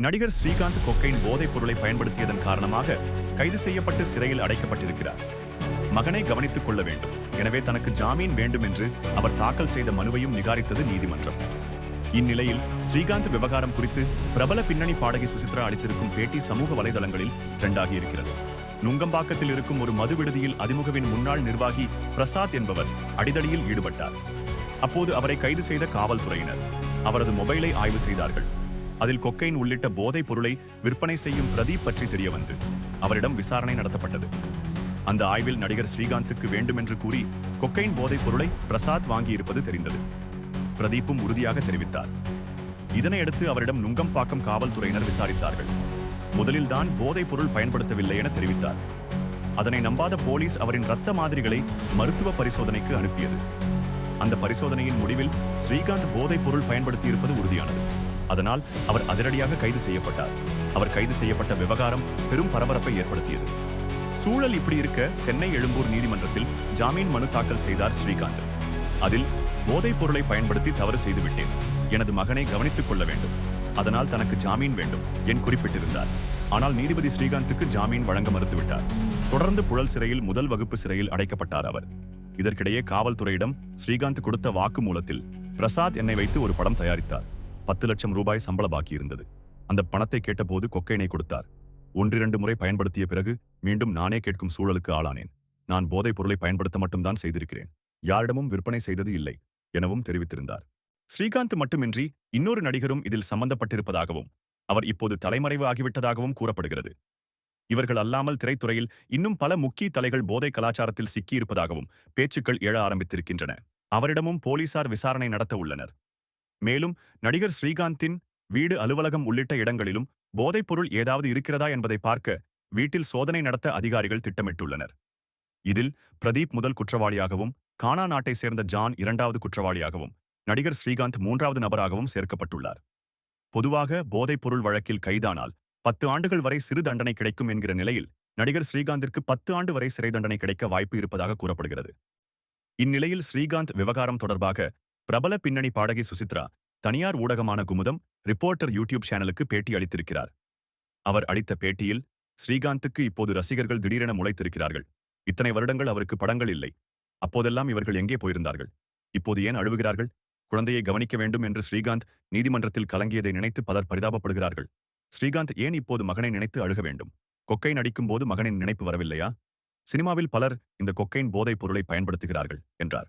நடிகர் ஸ்ரீகாந்த் கொக்கைன் போதைப் பொருளை பயன்படுத்தியதன் காரணமாக கைது செய்யப்பட்டு சிறையில் அடைக்கப்பட்டிருக்கிறார். மகனை கவனித்துக் கொள்ள வேண்டும். எனவே தனக்கு ஜாமீன் வேண்டும் என்று அவர் தாக்கல் செய்த மனுவையும் நிகாரித்தது நீதிமன்றம். இந்நிலையில் ஸ்ரீகாந்த் விவகாரம் குறித்து பிரபல பின்னணி பாடகி சுசித்ரா அளித்திருக்கும் பேட்டி சமூக வலைதளங்களில் ட்ரெண்டாகி இருக்கிறது. நுங்கம்பாக்கத்தில் இருக்கும் ஒரு மது விடுதியில் அதிமுகவின் முன்னாள் நிர்வாகி பிரசாத் என்பவர் அடிதடியில் ஈடுபட்டார். அப்போது அவரை கைது செய்த காவல்துறையினர். அவரது மொபைலை ஆய்வு செய்தார்கள். அதில் கொக்கைன் உள்ளிட்ட போதைப் பொருளை விற்பனை செய்யும் பிரதீப் பற்றி தெரிய வந்து அவரிடம் விசாரணை நடத்தப்பட்டது. அந்த ஆய்வில் நடிகர் ஸ்ரீகாந்துக்கு வேண்டுமென்று கூறி கொக்கைன் போதைப் பொருளை பிரசாத் வாங்கியிருப்பது தெரிந்தது. பிரதீப்பும் உறுதியாக தெரிவித்தார். இதனையடுத்து அவரிடம் நுங்கம்பாக்கம் காவல்துறையினர் விசாரித்தார்கள். முதலில் தான் போதைப் பொருள் பயன்படுத்தவில்லை என தெரிவித்தார். அதனை நம்பாத போலீஸ் அவரின் ரத்த மாதிரிகளை மருத்துவ பரிசோதனைக்கு அனுப்பியது. அந்த பரிசோதனையின் முடிவில் ஸ்ரீகாந்த் போதைப் பொருள் பயன்படுத்தியிருப்பது உறுதியானது. அதனால் அவர் அதிரடியாக கைது செய்யப்பட்டார். அவர் கைது செய்யப்பட்ட விவகாரம் பெரும் பரபரப்பை ஏற்படுத்தியது. சூழல் இப்படி இருக்க சென்னை எழும்பூர் நீதிமன்றத்தில் ஜாமீன் மனு தாக்கல் செய்தார் ஸ்ரீகாந்த். அதில் போதைப் பொருளை பயன்படுத்தி தவறு செய்துவிட்டேன். எனது மகனை கவனித்துக் கொள்ள வேண்டும். அதனால் தனக்கு ஜாமீன் வேண்டும் என் குறிப்பிட்டிருந்தார். ஆனால் நீதிபதி ஸ்ரீகாந்துக்கு ஜாமீன் வழங்க மறுத்துவிட்டார். தொடர்ந்து புழல் சிறையில் முதல் வகுப்பு சிறையில் அடைக்கப்பட்டார் அவர். இதற்கிடையே காவல்துறையிடம் ஸ்ரீகாந்த் கொடுத்த வாக்குமூலத்தில் பிரசாத் என்னை வைத்து ஒரு படம் தயாரித்தார். பத்து லட்சம் ரூபாய் சம்பள பாக்கி இருந்தது. அந்த பணத்தை கேட்டபோது கொக்கைனை கொடுத்தார். ஒன்றிரண்டு முறை பயன்படுத்திய பிறகு மீண்டும் நானே கேட்கும் சூழலுக்கு ஆளானேன். நான் போதைப் பொருளை பயன்படுத்த மட்டும்தான் செய்திருக்கிறேன். யாரிடமும் விற்பனை செய்தது இல்லை எனவும் தெரிவித்திருந்தார். ஸ்ரீகாந்த் மட்டுமின்றி இன்னொரு நடிகரும் இதில் சம்பந்தப்பட்டிருப்பதாகவும் அவர் இப்போது தலைமறைவு ஆகிவிட்டதாகவும் கூறப்படுகிறது. இவர்கள் அல்லாமல் திரைத்துறையில் இன்னும் பல முக்கிய தலைகள் போதை கலாச்சாரத்தில் சிக்கியிருப்பதாகவும் பேச்சுக்கள் எழ ஆரம்பித்திருக்கின்றன. அவரிடமும் போலீசார் விசாரணை நடத்த உள்ளனர். மேலும் நடிகர் ஸ்ரீகாந்தின் வீடு அலுவலகம் உள்ளிட்ட இடங்களிலும் போதைப்பொருள் ஏதாவது இருக்கிறதா என்பதை பார்க்க வீட்டில் சோதனை நடத்த அதிகாரிகள் திட்டமிட்டுள்ளனர். இதில் பிரதீப் முதல் குற்றவாளியாகவும் கானா நாட்டை சேர்ந்த ஜான் இரண்டாவது குற்றவாளியாகவும் நடிகர் ஸ்ரீகாந்த் மூன்றாவது நபராகவும் சேர்க்கப்பட்டுள்ளார். பொதுவாக போதைப்பொருள் வழக்கில் கைதானால் பத்து ஆண்டுகள் வரை சிறு தண்டனை கிடைக்கும் என்கிற நிலையில் நடிகர் ஸ்ரீகாந்திற்கு பத்து ஆண்டு வரை சிறை தண்டனை கிடைக்க வாய்ப்பு இருப்பதாக கூறப்படுகிறது. இந்நிலையில் ஸ்ரீகாந்த் விவகாரம் தொடர்பாக பிரபல பின்னணி பாடகி சுசித்ரா தனியார் ஊடகமான குமுதம் ரிப்போர்ட்டர் யூடியூப் சேனலுக்கு பேட்டி அளித்திருக்கிறார். அவர் அளித்த பேட்டியில் ஸ்ரீகாந்துக்கு இப்போது ரசிகர்கள் திடீரென முளைத்திருக்கிறார்கள். இத்தனை வருடங்கள் அவருக்கு படங்கள் இல்லை. அப்போதெல்லாம் இவர்கள் எங்கே போயிருந்தார்கள்? இப்போது ஏன் அழுவுகிறார்கள்? குழந்தையை கவனிக்க வேண்டும் என்று ஸ்ரீகாந்த் நீதிமன்றத்தில் கலங்கியதை நினைத்து பலர் பரிதாபப்படுகிறார்கள். ஸ்ரீகாந்த் ஏன் இப்போது மகனை நினைத்து அழுக வேண்டும்? கொக்கைன் நடிக்கும்போது மகனின் நினைப்பு வரவில்லையா? சினிமாவில் பலர் இந்த கொக்கைன் போதைப் பொருளை பயன்படுத்துகிறார்கள் என்றார்.